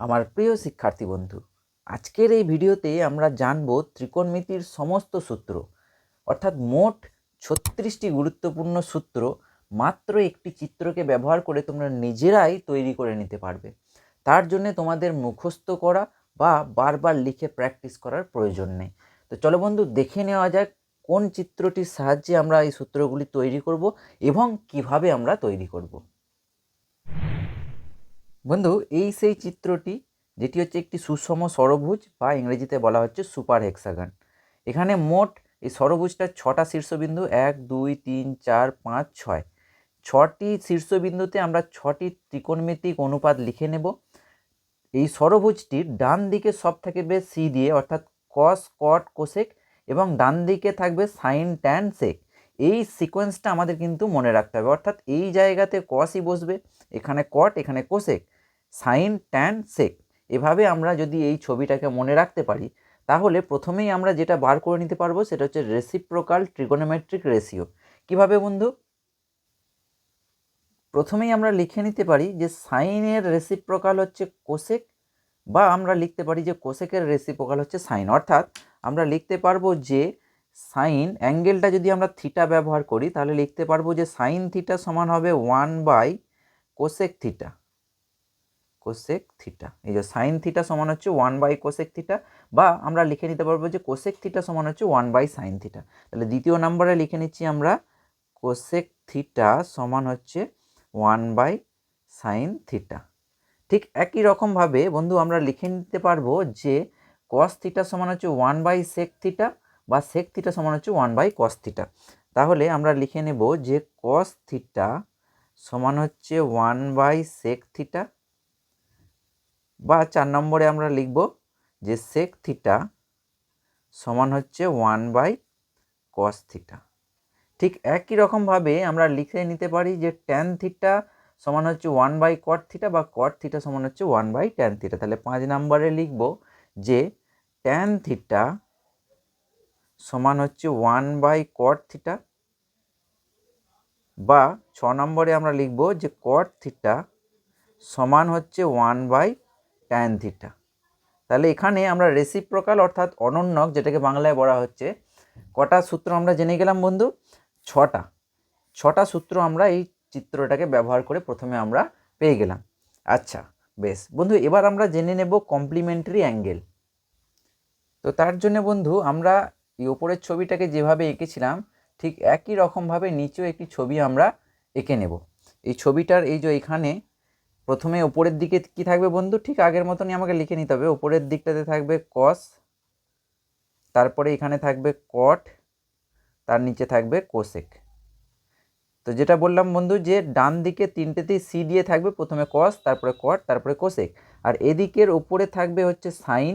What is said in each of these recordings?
আমার প্রিয় শিক্ষার্থী বন্ধু, আজকের এই ভিডিওতে আমরা জানব ত্রিকোণমিতির সমস্ত সূত্র, অর্থাৎ মোট ছত্রিশটি গুরুত্বপূর্ণ সূত্র মাত্র একটি চিত্রকে ব্যবহার করে তোমরা নিজেরাই তৈরি করে নিতে পারবে। তার জন্যে তোমাদের মুখস্থ করা বা বারবার লিখে প্র্যাকটিস করার প্রয়োজন নেই। তো চলো বন্ধু, দেখে নেওয়া যাক কোন চিত্রটির সাহায্যে আমরা এই সূত্রগুলি তৈরি করব এবং কীভাবে আমরা তৈরি করব। বন্ধু, এই সেই চিত্রটি, যেটি হচ্ছে একটি সুষম ষড়ভুজ বা ইংরেজিতে বলা হচ্ছে সুপার হেক্সাগান। এখানে মোট এই ষড়ভুজটার ছটা শীর্ষবিন্দু, এক, দুই, তিন, চার, পাঁচ, ছয়। ছটি শীর্ষবিন্দুতে আমরা ছটি ত্রিকোণমিতিক অনুপাত লিখে নেব। এই ষড়ভুজটির ডান দিকে সব থাকবে সি দিয়ে, অর্থাৎ কস কট কোসেক এবং ডান দিকে থাকবে সাইন ট্যান সেক এই সিকোয়েন্সটা আমাদের কিন্তু মনে রাখতে হবে। অর্থাৎ এই জায়গাতে কসই বসবে, এখানে কট এখানে কোসেক সাইন ট্যান সেক এভাবে আমরা যদি এই ছবিটাকে মনে রাখতে পারি, তাহলে প্রথমেই আমরা যেটা বার করে নিতে পারব, সেটা হচ্ছে রেসিপ্রোকাল ট্রিগোনোমেট্রিক রেশিও কীভাবে বন্ধু? প্রথমেই আমরা লিখে নিতে পারি যে সাইনের রেসিপ্রোকাল হচ্ছে কোসেক বা আমরা লিখতে পারি যে কোসেকের রেসিপ্রোকাল হচ্ছে সাইন অর্থাৎ আমরা লিখতে পারব যে সাইন অ্যাঙ্গেলটা যদি আমরা থিটা ব্যবহার করি, তাহলে লিখতে পারব যে সাইন থিটা সমান হবে one by cosec theta cosec theta এই যে সাইন থিটা সমান হচ্ছে ওয়ান বাই কোসেক থিটা বা আমরা লিখে নিতে পারব যে কোসেক থিটা সমান হচ্ছে ওয়ান বাই সাইন থিটা তাহলে দ্বিতীয় নম্বরে লিখে নিচ্ছি আমরা কোসেক থিটা সমান হচ্ছে ওয়ান বাই সাইন থিটা ঠিক একই রকমভাবে বন্ধু আমরা লিখে নিতে পারব যে কস থিটা সমান হচ্ছে ওয়ান বাই সেক থিটা বা সেক থিটা সমান হচ্ছে ওয়ান বাই কস থিটা তাহলে আমরা লিখে নেব যে কস থিটা সমান হচ্ছে ওয়ান বাই সেক থিটা বা চার নম্বরে আমরা লিখব যে সেক থিটা সমান হচ্ছে ওয়ান বাই কস থিটা ঠিক একই রকমভাবে আমরা লিখে নিতে পারি যে ট্যান থিটা সমান হচ্ছে ওয়ান বাই কট থিটা বা কট থিটা সমান হচ্ছে ওয়ান বাই ট্যান থিটা তাহলে পাঁচ নম্বরে লিখব যে ট্যান থিটা সমান হচ্ছে ওয়ান বাই কট থিটা বা ছ নম্বরে আমরা লিখব যে কট থিটা সমান হচ্ছে ওয়ান বাই ট্যান থিটা তাহলে এখানে আমরা রেসিপ্রোকাল অর্থাৎ অনন্যক যেটাকে বাংলায় বলা হচ্ছে, কটা সূত্র আমরা জেনে গেলাম বন্ধু? ছটা। ছটা সূত্র আমরা এই চিত্রটাকে ব্যবহার করে প্রথমে আমরা পেয়ে গেলাম। আচ্ছা বেশ। বন্ধু, এবার আমরা জেনে নেব কমপ্লিমেন্টারি অ্যাঙ্গেল তো তার জন্য বন্ধু, আমরা এই ওপরের ছবিটাকে যেভাবে এঁকেছিলাম, ঠিক একই রকমভাবে নিচেও একটি ছবি আমরা এঁকে নেব। এই ছবিটার এই যে এখানে, প্রথমে ওপরের দিকে কি থাকবে বন্ধু? ঠিক আগের মতনই আমাকে লিখে নিতে হবে। ওপরের দিকটাতে থাকবে কস তারপরে এখানে থাকবে কট তার নিচে থাকবে কোসেক তো যেটা বললাম বন্ধু যে ডান দিকে তিনটেতেই সি দিয়ে থাকবে, প্রথমে কস তারপরে কট তারপরে কোসেক আর এদিকের ওপরে থাকবে হচ্ছে সাইন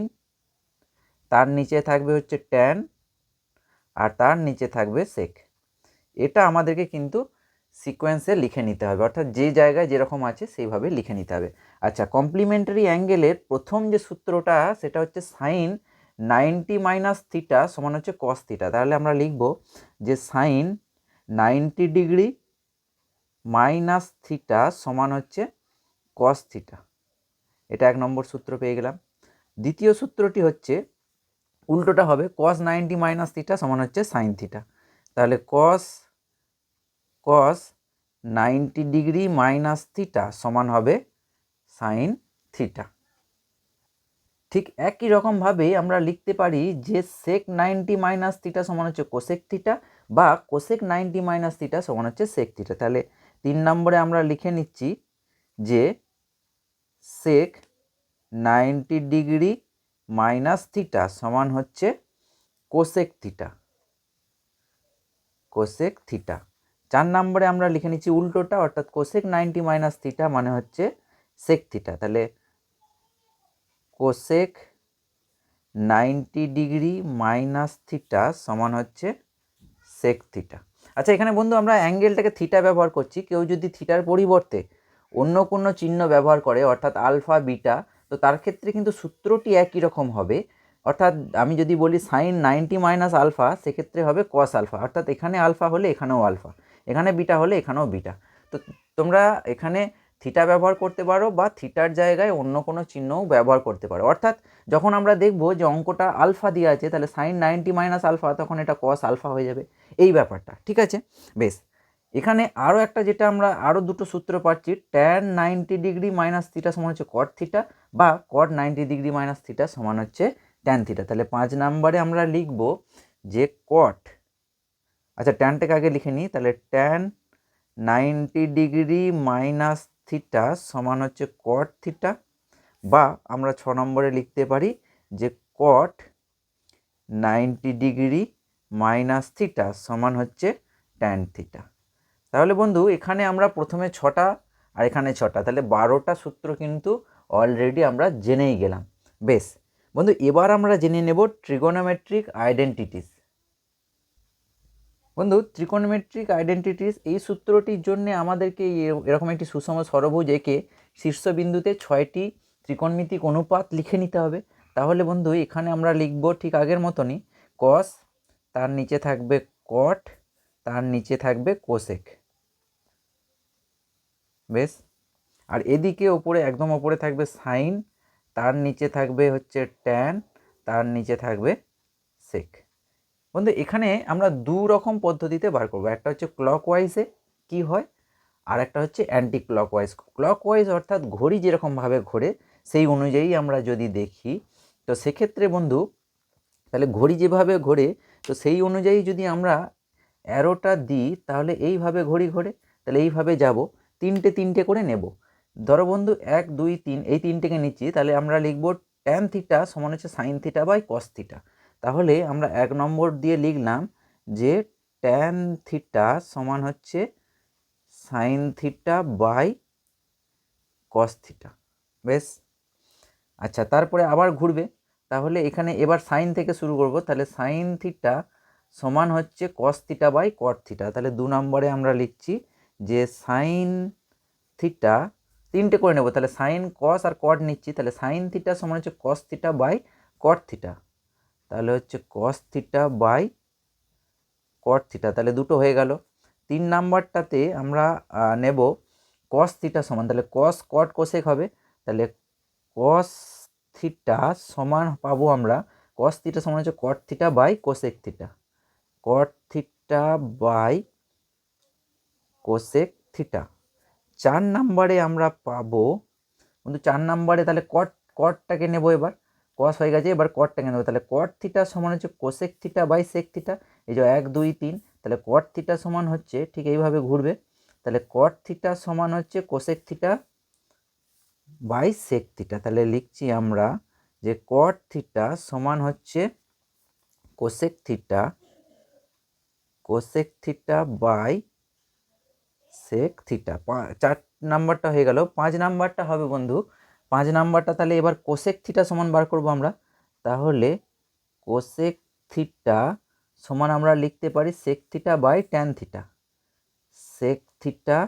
তার নিচে থাকবে হচ্ছে ট্যান আর তার নিচে থাকবে সেক এটা আমাদেরকে কিন্তু সিকোয়েন্সে লিখে নিতে হবে। অর্থাৎ যে জায়গায় যেরকম আছে, সেইভাবে লিখে নিতে হবে। আচ্ছা কমপ্লিমেন্টারি অ্যাঙ্গেলের প্রথম যে সূত্রটা, সেটা হচ্ছে সাইন নাইনটি মাইনাস থিটা সমান হচ্ছে কস থিটা তাহলে আমরা লিখব যে sine ninety degree minus theta সমান হচ্ছে কস থিটা এটা এক নম্বর সূত্র পেয়ে গেলাম। দ্বিতীয় সূত্রটি হচ্ছে উল্টোটা হবে কস নাইনটি মাইনাস থিটা সমান হচ্ছে সাইন থিটা তাহলে cos cos ninety degree minus theta সমান হবে সাইন থিটা ঠিক একই রকমভাবে আমরা লিখতে পারি যে সেক নাইনটি মাইনাস থিটা সমান হচ্ছে কোসেক থিটা বা কোসেক নাইনটি মাইনাস থিটা সমান হচ্ছে সেক থিটা তাহলে তিন নম্বরে আমরা লিখে নিচ্ছি যে sec ninety degree minus theta সমান হচ্ছে কোসেক থিটা। Cosec theta. চার নম্বরে আমরা লিখে নিচ্ছি উল্টোটা, অর্থাৎ কোসেক নাইনটি মাইনাস থিটা মানে হচ্ছে সেক থিটা। তাহলে cosec ninety degree minus theta সমান হচ্ছে সেক থিটা। আচ্ছা এখানে বন্ধু আমরা অ্যাঙ্গেলটাকে থিটা ব্যবহার করছি। কেউ যদি থিটার পরিবর্তে অন্য কোনো চিহ্ন ব্যবহার করে, অর্থাৎ আলফা, বিটা তো তার ক্ষেত্রে কিন্তু সূত্রটি একই রকম হবে। অর্থাৎ আমি যদি বলি সাইন নাইনটি মাইনাস আলফা সেক্ষেত্রে হবে কস আলফা অর্থাৎ এখানে আলফা হলে এখানেও আলফা এখানে বিটা হলে এখানেও বিটা তো তোমরা এখানে থিটা ব্যবহার করতে পারো বা থিটার জায়গায় অন্য কোনো চিহ্নও ব্যবহার করতে পারো। অর্থাৎ যখন আমরা দেখব যে অঙ্কটা আলফা দিয়ে আছে, তাহলে সাইন নাইনটি মাইনাস আলফা তখন এটা কস আলফা হয়ে যাবে। এই ব্যাপারটা, ঠিক আছে? বেশ। এখানে আরও একটা যেটা আমরা আরও দুটো সূত্র পাচ্ছি tan ninety degree minus theta সমান হচ্ছে কট থিটা বা cot ninety degree minus theta সমান হচ্ছে ট্যান থিটা তাহলে পাঁচ নাম্বারে আমরা লিখব যে কট আচ্ছা ট্যানটাকে আগে লিখে নিই, তাহলে tan ninety degree minus theta সমান হচ্ছে কট থিটা বা আমরা ছ নম্বরে লিখতে পারি যে cot ninety degree minus theta সমান হচ্ছে ট্যান থিটা তাহলে বন্ধু, এখানে আমরা প্রথমে ছটা আর এখানে ছটা। তাহলে বারোটা সূত্র কিন্তু অলরেডি আমরা জেনেই গেলাম। বেশ, বন্ধু, এবার আমরা জেনে নেব ট্রিগোনোমেট্রিক আইডেন্টিটিস বন্ধু ত্রিকোণমেট্রিক আইডেন্টিটিস এই সূত্রটির জন্য আমাদেরকে এরকম একটি সুষম সরভুজ এঁকে শীর্ষবিন্দুতে ছয়টি ত্রিকোণমিতিক অনুপাত লিখে নিতে হবে। তাহলে বন্ধু, এখানে আমরা লিখব ঠিক আগের মতনই কস তার নিচে থাকবে কট তার নিচে থাকবে কোসেক বেশ? আর এদিকে ওপরে, একদম ওপরে থাকবে সাইন, তার নিচে থাকবে হচ্ছে ট্যান, তার নিচে থাকবে সেক। বন্ধু, এখানে আমরা দু রকম পদ্ধতিতে বার করব। একটা হচ্ছে ক্লকওয়াইজে কি হয়, আর একটা হচ্ছে অ্যান্টি ক্লকওয়াইজ ক্লকওয়াইজ অর্থাৎ ঘড়ি যেরকমভাবে ঘোরে, সেই অনুযায়ী আমরা যদি দেখি, তো সেক্ষেত্রে বন্ধু, তাহলে ঘড়ি যেভাবে ঘোরে, তো সেই অনুযায়ী যদি আমরা অ্যারোটা দিই, তাহলে এইভাবে ঘড়ি ঘোরে, তাহলে এইভাবে যাব। তিনটে তিনটে করে নেব। ধরো বন্ধু, এক, দুই, তিন, এই তিনটেকে নিচ্ছি, তাহলে আমরা লিখব ট্যান থিটা সমান হচ্ছে sine theta by cos theta তাহলে আমরা এক নম্বর দিয়ে লিখলাম যে ট্যান থিটা সমান হচ্ছে sine theta by cos theta বেশ? আচ্ছা তারপরে আবার ঘুরবে। তাহলে এখানে এবার সাইন থেকে শুরু করব। তাহলে সাইন থিটা সমান হচ্ছে cos theta by cot theta তাহলে দু নম্বরে আমরা লিখছি যে সাইন থিটা তিনটে করে নেব, তাহলে সাইন কস আর কট নিচ্ছি, তাহলে সাইন থিটা সমান হচ্ছে cos theta by cot theta তাহলে হচ্ছে cos theta by cot theta তাহলে দুটো হয়ে গেল। তিন নাম্বারটাতে আমরা নেব কস থিটা সমান, তাহলে কস কট কোসেক হবে, তাহলে কস থিটা সমান পাবো আমরা কস থিটা সমান হচ্ছে cot theta by cosec theta cot theta by cosec theta চার নাম্বারে আমরা পাবো কিন্তু চার নাম্বারে তাহলে কট কটটাকে নেব এবার। কস হয়ে গেছে, এবার কটটাকে নেব। তাহলে কট থিটা সমান হচ্ছে cosec theta by sec theta এই যে এক, দুই, তিন, তাহলে কট থিটা সমান হচ্ছে, ঠিক এইভাবে ঘুরবে। তাহলে কট থিটা সমান হচ্ছে cosec theta by sec theta তাহলে লিখছি আমরা যে কট থিটা সমান হচ্ছে cosec theta cosec theta by sec theta চার নাম্বারটা হয়ে গেল। পাঁচ নাম্বারটা হবে বন্ধু, পাঁচ নাম্বারটা তাহলে এবার কোসেক থিটা সমান বার করব আমরা। তাহলে কোসেক থিটা সমান আমরা লিখতে পারি sec theta by tan theta sec theta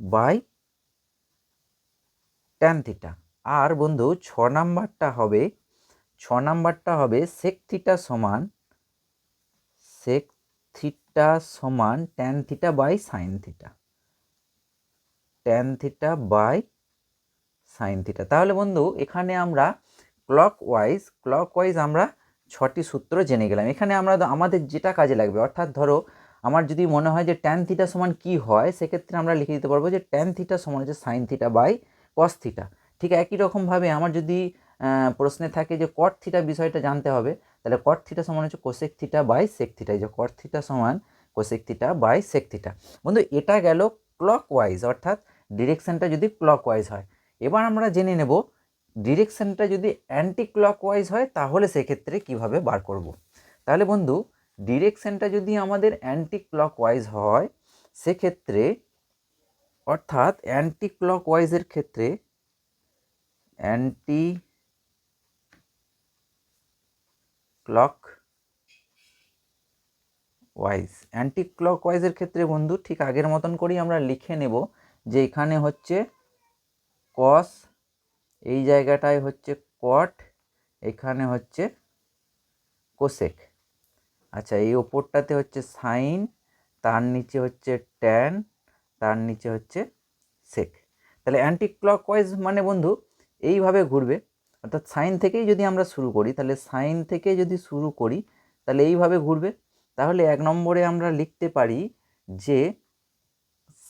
by tan theta আর বন্ধু, ছ নাম্বারটা হবে, ছ নাম্বারটা হবে সেক থিটা সমান সেক থিটা সমান tan theta by sine theta tan theta by sine theta তাহলে বন্ধু, এখানে আমরা ক্লক ওয়াইজ ক্লক ওয়াইজ আমরা ছটি সূত্র জেনে গেলাম। এখানে আমরা আমাদের যেটা কাজে লাগবে, অর্থাৎ ধরো, আমার যদি মনে হয় যে ট্যান থিটা সমান কি হয়, সেক্ষেত্রে আমরা লিখে দিতে পারব যে ট্যান থিটা সমান হচ্ছে sine theta by cos theta ঠিক একই রকমভাবে আমার যদি প্রশ্নে থাকে যে কট থিটা বিষয়টা জানতে হবে, তাহলে কট থিটা সমান হচ্ছে cosec theta by sec theta যে কট থিটা সমান cosec theta by sec theta বন্ধু, এটা গেল ক্লক ওয়াইজ অর্থাৎ ডিরেকশনটা যদি ক্লক ওয়াইজ হয় এবার আমরা জেনে নেব, ডিরেকশনটা যদি অ্যান্টি ক্লক ওয়াইজ হয়, তাহলে সেক্ষেত্রে কীভাবে বার করব। তাহলে বন্ধু, ডিরেকশনটা যদি আমাদের অ্যান্টি ক্লক ওয়াইজ হয়, সেক্ষেত্রে, অর্থাৎ অ্যান্টি ক্লক ওয়াইজের ক্ষেত্রে anti clock wise anti clock ওয়াইজের ক্ষেত্রে বন্ধু, ঠিক আগের মতন করেই আমরা লিখে নেব যে এখানে হচ্ছে কস এই জায়গাটায় হচ্ছে কট এখানে হচ্ছে কোসেক আচ্ছা এই ওপরটাতে হচ্ছে সাইন তার নিচে হচ্ছে ট্যান তার নিচে হচ্ছে সেক তাহলে অ্যান্টি ক্লকওয়াইজ মানে বন্ধু, এইভাবে ঘুরবে। অর্থাৎ সাইন থেকেই যদি আমরা শুরু করি, তাহলে সাইন থেকে যদি শুরু করি, তাহলে এইভাবে ঘুরবে। তাহলে এক নম্বরে আমরা লিখতে পারি যে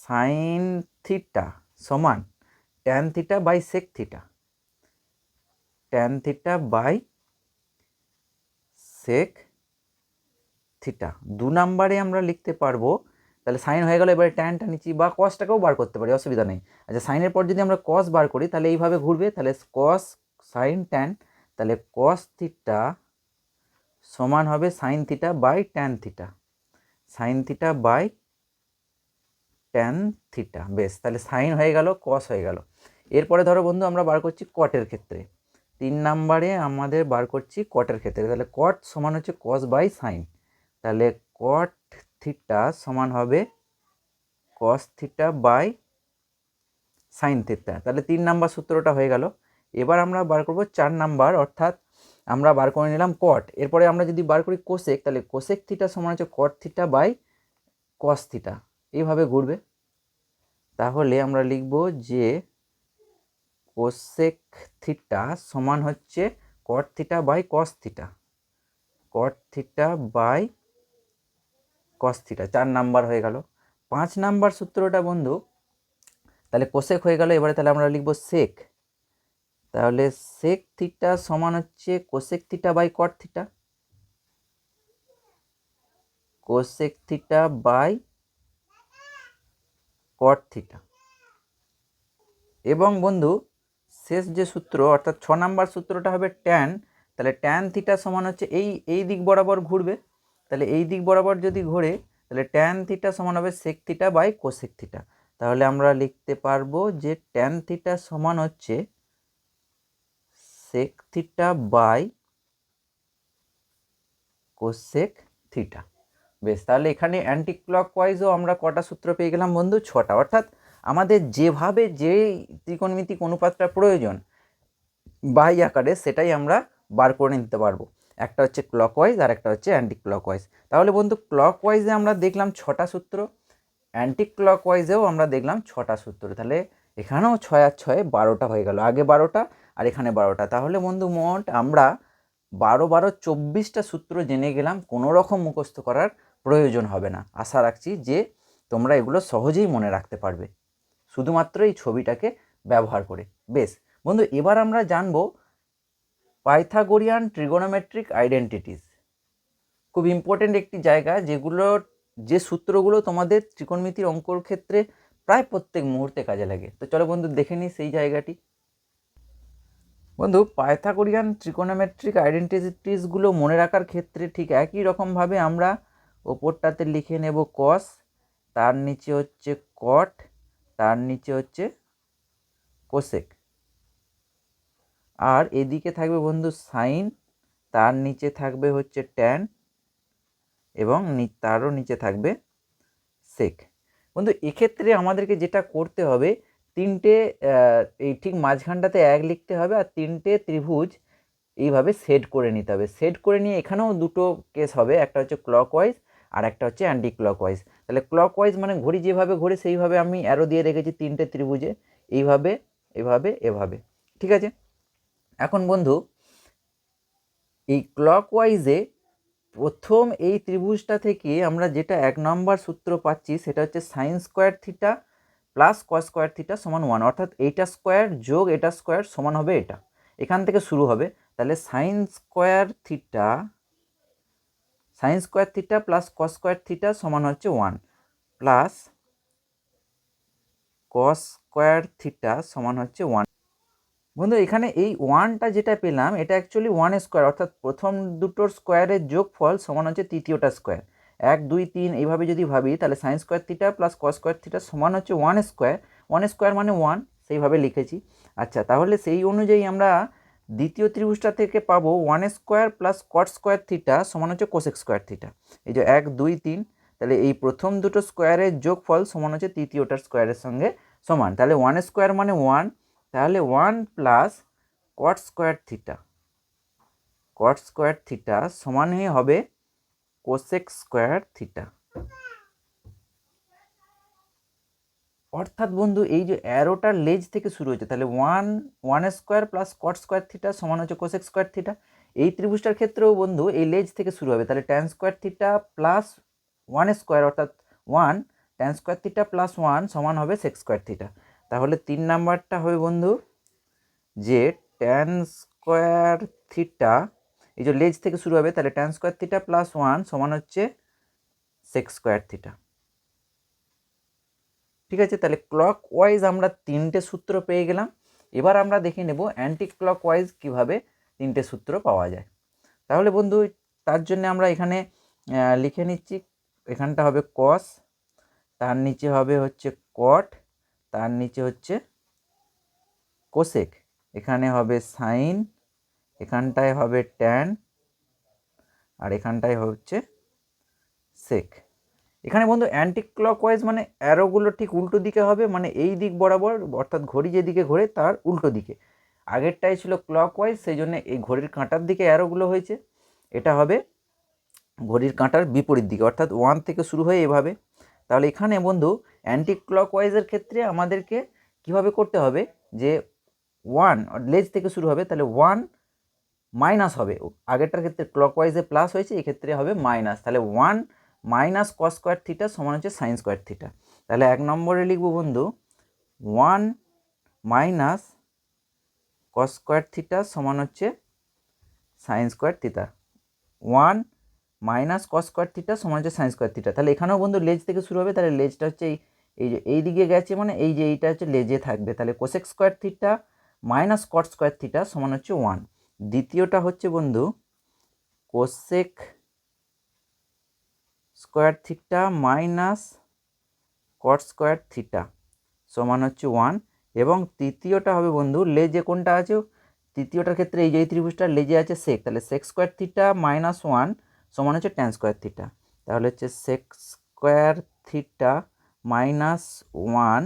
সাইন থিটা সমান tan theta by sec theta tan theta by sec theta দু নম্বরে আমরা লিখতে পারব, তাহলে সাইন হয়ে গেল, এবারে ট্যানটা নিচ্ছি বা কসটাকেও বার করতে পারি, অসুবিধা নেই। আচ্ছা সাইনের পর যদি আমরা কস বার করি, তাহলে এইভাবে ঘুরবে, তাহলে কস সাইন ট্যান তাহলে কস থিটা সমান হবে sine theta by tan theta sine theta by tan theta বেশ, তাহলে সাইন হয়ে গেল কস হয়ে গেল। এরপরে ধরো বন্ধু, আমরা বার করছি কটের ক্ষেত্রে। তিন নাম্বারে আমাদের বার করছি কটের ক্ষেত্রে, তাহলে কট সমান হচ্ছে কস বাই সাইন তাহলে কট থিটা সমান হবে cos theta by sine theta তাহলে তিন নাম্বার সূত্রটা হয়ে গেল। এবার আমরা বার করব চার নাম্বার, অর্থাৎ আমরা বার করে নিলাম কট এরপরে আমরা যদি বার করি কোসেক তাহলে কোসেক থিটা সমান হচ্ছে cot theta by cos theta এইভাবে ঘুরবে। তাহলে আমরা লিখব যে কোসেক থিটা সমান হচ্ছে cot theta by cos theta cot theta by cos theta চার নাম্বার হয়ে গেল। পাঁচ নাম্বার সূত্রটা বন্ধু, তাহলে কোসেক হয়ে গেল, এবারে তাহলে আমরা লিখব সেক তাহলে সেক থিটা সমান হচ্ছে cosec theta by cot theta cosec theta by cot theta এবং বন্ধু, শেষ যে সূত্র, অর্থাৎ ছ নাম্বার সূত্রটা হবে ট্যান তাহলে ট্যান থিটা সমান হচ্ছে এই এই দিক বরাবর ঘুরবে। তাহলে এই দিক বরাবর যদি ঘোরে, তাহলে ট্যান থিটা সমান হবে sec theta by cosec theta তাহলে আমরা লিখতে পারব যে ট্যান থিটা সমান হচ্ছে sec theta by cosec theta বেশ, তাহলে এখানে অ্যান্টি ক্লকওয়াইজও আমরা কটা সূত্র পেয়ে গেলাম বন্ধু? ছটা। অর্থাৎ আমাদের যেভাবে যে ত্রিকোণমিতিক অনুপাতটা প্রয়োজন, বাই আকারে সেটাই আমরা বার করে নিতে পারব। একটা হচ্ছে ক্লকওয়াইজ আর একটা হচ্ছে অ্যান্টি ক্লকওয়াইজ তাহলে বন্ধু ক্লকওয়াইজে আমরা দেখলাম ছটা সূত্র অ্যান্টি ক্লকওয়াইজেও আমরা দেখলাম ছটা সূত্র। তাহলে এখানেও ছয় আর ছয়ে বারোটা হয়ে গেল। আগে বারোটা আর এখানে বারোটা। তাহলে বন্ধু, মোট আমরা বারো বারো চব্বিশটা সূত্র জেনে গেলাম কোনো রকম মুখস্থ করার প্রয়োজন হবে না। আশা রাখছি যে তোমরা এগুলো সহজেই মনে রাখতে পারবে। শুধুমাত্র এই ছবিটাকে ব্যবহার করে। বেশ, বন্ধু, এবার আমরা জানব পাইথাগোরিয়ান ট্রিগোনোমেট্রিক আইডেন্টিটিস খুব ইম্পর্টেন্ট একটি জায়গা যেগুলো, যে সূত্রগুলো তোমাদের ত্রিকোণমিতির অঙ্কর ক্ষেত্রে প্রায় প্রত্যেক মুহূর্তে কাজে লাগে। তো চলো বন্ধু, দেখে নিই সেই জায়গাটি। বন্ধু, পাইথাগোরিয়ান ট্রিকোনোমেট্রিক আইডেন্টিটিসগুলো মনে রাখার ক্ষেত্রে ঠিক একই রকমভাবে আমরা ওপরটাতে লিখে নেব কস তার নিচে হচ্ছে কট তার নিচে হচ্ছে কোসেক আর এদিকে থাকবে বন্ধু সাইন তার নিচে থাকবে হচ্ছে ট্যান এবং তারও নিচে থাকবে সেক বন্ধু, এক্ষেত্রে আমাদেরকে যেটা করতে হবে, তিনটে এই ঠিক মাঝখানটাতে এক লিখতে হবে আর তিনটে ত্রিভুজ এইভাবে সেট করে নিতে হবে। সেট করে নিয়ে এখানেও দুটো কেস হবে, একটা হচ্ছে ক্লকওয়াইজ আর একটা হচ্ছে অ্যান্টি ক্লকওয়াইজ তাহলে ক্লকওয়াইজ মানে ঘড়ি যেভাবে ঘুরে, সেইভাবে আমি অ্যারো দিয়ে রেখেছি তিনটে ত্রিভুজে। এইভাবে, এভাবে এভাবে। ঠিক আছে? এখন বন্ধু, এই ক্লকওয়াইজে প্রথম এই ত্রিভুজটা থেকে আমরা যেটা এক নম্বর সূত্র পাচ্ছি, সেটা হচ্ছে sine square theta plus cos square theta সমান ওয়ান অর্থাৎ এইটা স্কোয়ার যোগ এটা স্কোয়ার সমান হবে এটা। এখান থেকে শুরু হবে। তাহলে sine square theta sine square theta plus cos square theta সমান হচ্ছে one plus cos square theta সমান হচ্ছে ওয়ান বন্ধু, এখানে এই ওয়ানটা যেটা পেলাম, এটা অ্যাকচুয়ালি ওয়ান স্কোয়ার অর্থাৎ প্রথম দুটোর স্কোয়ারের যোগফল সমান হচ্ছে তৃতীয়টা স্কোয়ার এক, দুই, তিন, এইভাবে যদি ভাবি, তাহলে sine square theta plus cos square theta সমান হচ্ছে ওয়ান স্কোয়ার ওয়ান স্কোয়ার মানে ওয়ান সেইভাবে লিখেছি। আচ্ছা তাহলে সেই অনুযায়ী আমরা দ্বিতীয় ত্রিভুজটা থেকে পাবো one square plus cot square theta সমান হচ্ছে কোসেক স্কোয়ার থিটা এই যে এক, দুই, তিন, তাহলে এই প্রথম দুটো স্কোয়ারের যোগফল সমান হচ্ছে তৃতীয়টার স্কোয়ারের সঙ্গে সমান। তাহলে ওয়ান স্কোয়ার মানে ওয়ান তাহলে one plus cot square theta cot square theta সমানই হবে কোসেক স্কোয়ার থিটা অর্থাৎ বন্ধু, এই যে অ্যারোটার লেজ থেকে শুরু হচ্ছে তাহলে one one square plus cot square theta সমান হচ্ছে কোসেক স্কোয়ার থিটা এই ত্রিভুজটার ক্ষেত্রেও বন্ধু, এই লেজ থেকে শুরু হবে, তাহলে tan square theta plus one square অর্থাৎ one tan square theta plus one সমান হবে সেক্স স্কোয়ার থিটা তাহলে তিন নাম্বারটা হবে বন্ধু, যে ট্যান স্কোয়ার থিটা এই যে লেজ থেকে শুরু হবে, তাহলে tan square theta plus one সমান হচ্ছে সেক্স স্কোয়ার থিটা ঠিক আছে? তাহলে ক্লক ওয়াইজ আমরা তিনটে সূত্র পেয়ে গেলাম। এবার আমরা দেখে নেব অ্যান্টি ক্লক ওয়াইজ কীভাবে তিনটে সূত্র পাওয়া যায়। তাহলে বন্ধু, তার জন্য আমরা এখানে লিখে নিচ্ছি, এখানটা হবে কস তার নিচে হবে হচ্ছে কট তার নিচে হচ্ছে কোসেক এখানে হবে সাইন এখানটায় হবে ট্যান আর এখানটায় হচ্ছে সেক এখানে বন্ধু অ্যান্টি ক্লকওয়াইজ মানে অ্যারোগুলো ঠিক উল্টো দিকে হবে মানে এই দিক বরাবর, অর্থাৎ ঘড়ি যেদিকে ঘোরে তার উল্টো দিকে। আগেরটাই ছিল ক্লকওয়াইজ সেই জন্য এই ঘড়ির কাঁটার দিকে অ্যারোগুলো হয়েছে। এটা হবে ঘড়ির কাঁটার বিপরীত দিকে, অর্থাৎ ওয়ান থেকে শুরু হয়ে এভাবে। তাহলে এখানে বন্ধু অ্যান্টি ক্লকওয়াইজের ক্ষেত্রে আমাদেরকে কীভাবে করতে হবে? যে ওয়ান লেজ থেকে শুরু হবে, তাহলে ওয়ান মাইনাস হবে। আগেরটার ক্ষেত্রে ক্লকওয়াইজে প্লাস হয়েছে, এক্ষেত্রে হবে মাইনাস তাহলে one minus cos square theta সমান হচ্ছে সাইন স্কোয়ার থিটা তাহলে এক নম্বরে লিখব বন্ধু one minus cos square theta সমান হচ্ছে sine square theta one minus cos square theta সমান হচ্ছে সাইন স্কোয়ার থিটা তাহলে এখানেও বন্ধু লেজ থেকে শুরু হবে, তাহলে লেজটা হচ্ছে এই এই যে, এই দিকে গেছে মানে এই যে এইটা হচ্ছে লেজে থাকবে। তাহলে cosec square theta minus cot square theta সমান হচ্ছে ওয়ান দ্বিতীয়টা হচ্ছে বন্ধু cosec square theta minus cot square theta সমান হচ্ছে ওয়ান। এবং তৃতীয়টা হবে বন্ধু, লেজে কোনটা আছে? তৃতীয়টার ক্ষেত্রে এই যে এই ত্রিভুজটার লেজে আছে সেক তাহলে sec square theta minus one সমান হচ্ছে ট্যান স্কোয়ার থিটা। তাহলে হচ্ছে sec square theta minus one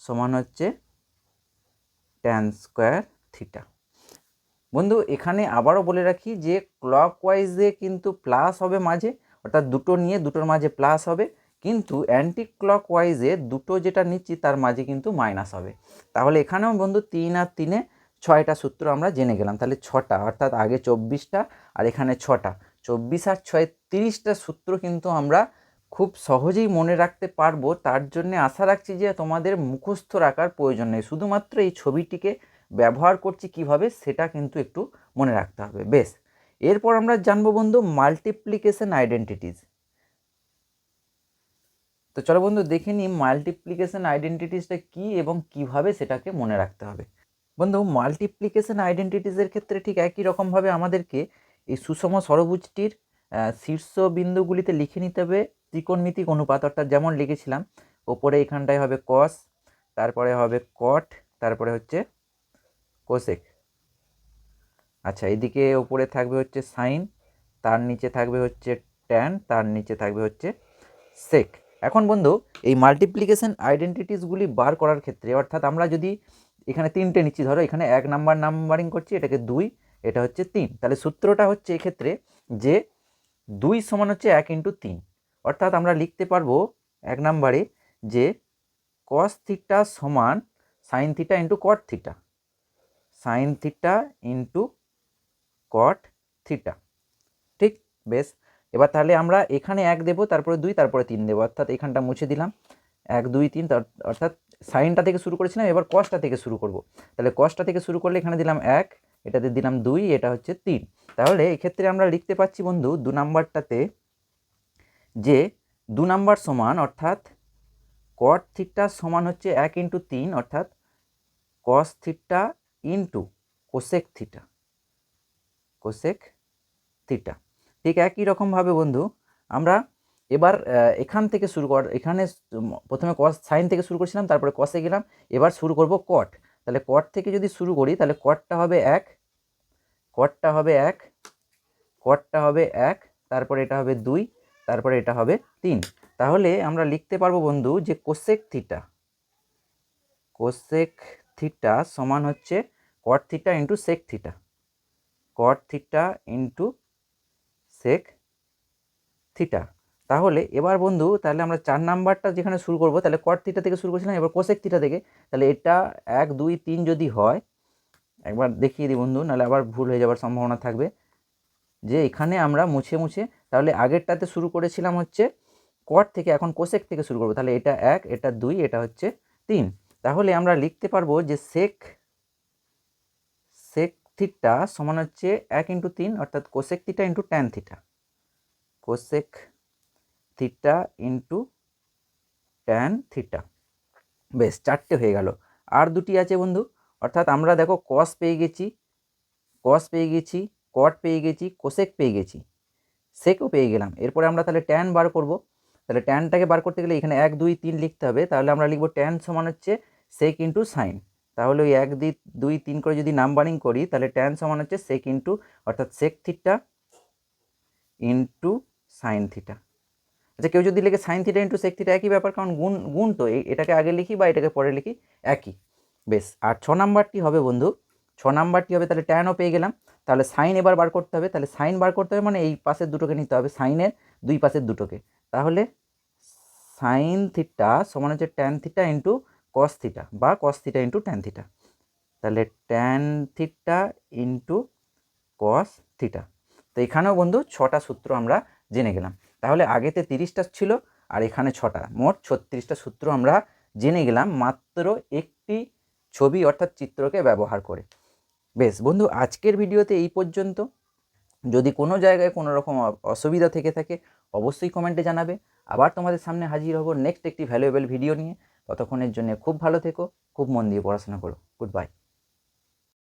সমান হচ্ছে ট্যান স্কোয়ার থিটা। বন্ধু, এখানে আবারও বলে রাখি যে ক্লক ওয়াইজে কিন্তু প্লাস হবে মাঝে অর্থাৎ দুটো নিয়ে দুটোর মাঝে প্লাস হবে, কিন্তু অ্যান্টি ক্লক ওয়াইজে দুটো যেটা নিচ্ছি তার মাঝে কিন্তু মাইনাস হবে। তাহলে এখানেও বন্ধু তিন আর তিনে ছয়টা সূত্র আমরা জেনে গেলাম। তাহলে ছটা, অর্থাৎ আগে চব্বিশটা আর এখানে ছটা। চব্বিশ আর ছয়, তিরিশটা সূত্র কিন্তু আমরা খুব সহজেই মনে রাখতে পারব। তার জন্যে আশা রাখছি যে তোমাদের মুখস্থ রাখার প্রয়োজন নেই। শুধুমাত্র এই ছবিটিকে ব্যবহার করছি কীভাবে সেটা কিন্তু একটু মনে রাখতে হবে। বেশ এরপর আমরা জানব বন্ধু মাল্টিপ্লিকেশন আইডেন্টিটিস তো চলো বন্ধু দেখে নিই মাল্টিপ্লিকেশন আইডেন্টিটিসটা কী এবং কীভাবে সেটাকে মনে রাখতে হবে। বন্ধু মাল্টিপ্লিকেশন আইডেন্টিটিসের ক্ষেত্রে ঠিক একই রকমভাবে আমাদেরকে এই সুষম ষড়ভুজটির শীর্ষ বিন্দুগুলিতে লিখে নিতে হবে, ত্রিকোণমিতিক অনুপাত অর্থাৎ যেমন লিখেছিলাম, ওপরে এখানটায় হবে কস তারপরে হবে কট তারপরে হচ্ছে কোসেক আচ্ছা এদিকে ওপরে থাকবে হচ্ছে সাইন, তার নিচে থাকবে হচ্ছে ট্যান, তার নিচে থাকবে হচ্ছে সেক। এখন বন্ধু, এই মাল্টিপ্লিকেশন আইডেন্টিটিসগুলি বার করার ক্ষেত্রে, অর্থাৎ আমরা যদি এখানে তিনটে নিচ্ছি, ধরো এখানে এক নাম্বার নাম্বারিং করছি, এটাকে দুই, এটা হচ্ছে তিন। তাহলে সূত্রটা হচ্ছে এক্ষেত্রে যে দুই সমান হচ্ছে এক ইন্টু তিন। অর্থাৎ আমরা লিখতে পারব এক নাম্বারে যে কস থিটা সমান sine theta into cot theta sine theta into cot theta ঠিক? বেশ। এবার তাহলে আমরা এখানে এক দেবো, তারপরে দুই, তারপরে তিন দেবো। অর্থাৎ এখানটা মুছে দিলাম। এক, দুই, তিন অর্থাৎ সাইনটা থেকে শুরু করেছিলাম, এবার কসটা থেকে শুরু করব। তাহলে কসটা থেকে শুরু করলে এখানে দিলাম এক, এটাতে দিলাম দুই, এটা হচ্ছে তিন। তাহলে এক্ষেত্রে আমরা লিখতে পাচ্ছি, বন্ধু, দু নাম্বারটাতে যে দু নাম্বার সমান, অর্থাৎ কট থিটা সমান হচ্ছে এক ইন্টু তিন, অর্থাৎ cos theta into cosec theta cosec theta ঠিক একই রকমভাবে বন্ধু, আমরা এবার এখান থেকে শুরু কর, এখানে প্রথমে কস সাইন থেকে শুরু করেছিলাম, তারপরে কসে গেলাম এবার শুরু করব কট তাহলে কট থেকে যদি শুরু করি, তাহলে কটটা হবে এক কটটা হবে এক কটটা হবে এক, তারপরে এটা হবে দুই, তারপরে এটা হবে তিন। তাহলে আমরা লিখতে পারব বন্ধু যে কোসেক থিটা কোসেক থিটা সমান হচ্ছে cot theta into sec theta cot theta into sec theta তাহলে এবার বন্ধু, তাহলে আমরা চার নাম্বারটা যেখানে শুরু করব, তাহলে কট থিটা থেকে শুরু করেছিলাম, এবার কোসেক থিটা থেকে। তাহলে এটা এক, দুই, তিন যদি হয়, একবার দেখিয়ে দিই বন্ধু, নাহলে আবার ভুল হয়ে যাওয়ার সম্ভাবনা থাকবে। যে এখানে আমরা মুছে মুছে, তাহলে আগেরটাতে শুরু করেছিলাম হচ্ছে কট থেকে, এখন কোসেক থেকে শুরু করব। তাহলে এটা এক, এটা দুই, এটা হচ্ছে তিন। তাহলে আমরা লিখতে পারব যে সেক থিটা সমান হচ্ছে এক ইন্টু তিন, অর্থাৎ cosec theta into tan theta cosec theta into tan theta বেশ, চারটে হয়ে গেল। আর দুটি আছে বন্ধু। অর্থাৎ আমরা দেখো কস পেয়ে গেছি কস পেয়ে গেছি কট পেয়ে গেছি কোসেক পেয়ে গেছি। সেকও পেয়ে গেলাম। এরপরে আমরা তাহলে ট্যান বার করব। তাহলে ট্যানটাকে বার করতে গেলে এখানে এক, দুই, তিন লিখতে হবে। তাহলে আমরা লিখব ট্যান সমান হচ্ছে সেক ইন্টু সাইন তাহলে ওই এক দুই দুই, তিন করে যদি নাম্বারিং করি, তাহলে ট্যান সমান হচ্ছে সেক ইন্টু অর্থাৎ sec theta into sine theta আচ্ছা কেউ যদি লিখে sine theta into sec theta একই ব্যাপার, কারণ গুণ গুণ তো এটাকে আগে লিখি বা এটাকে পরে লিখি, একই। বেশ, আর ছ নাম্বারটি হবে বন্ধু, ছ নাম্বারটি হবে, তাহলে ট্যানও পেয়ে গেলাম। তাহলে সাইন এবার বার করতে হবে, তাহলে সাইন বার করতে হবে মানে এই পাশের দুটোকে নিতে হবে সাইনের দুই পাশের দুটোকে। তাহলে সাইন থিটা সমান হচ্ছে tan theta into cos theta বা cos theta into tan theta তাহলে tan theta into cos theta তো এখানেও বন্ধু ছটা সূত্র আমরা জেনে গেলাম। তাহলে আগেতে তিরিশটা ছিল আর এখানে ছটা। মোট ছত্রিশটা সূত্র আমরা জেনে গেলাম মাত্র একটি ছবি অর্থাৎ চিত্রকে ব্যবহার করে। বেশ, বন্ধু আজকের ভিডিওতে এই পর্যন্ত। যদি কোনো জায়গায় কোনো রকম অসুবিধা থেকে থাকে, অবশ্যই কমেন্টে জানাবে। আবার তোমাদের সামনে হাজির হব নেক্সট একটি ভ্যালুয়েবল ভিডিও নিয়ে। ততক্ষণের জন্য খুব ভালো থেকো খুব মন দিয়ে পড়াশোনা করো। Good bye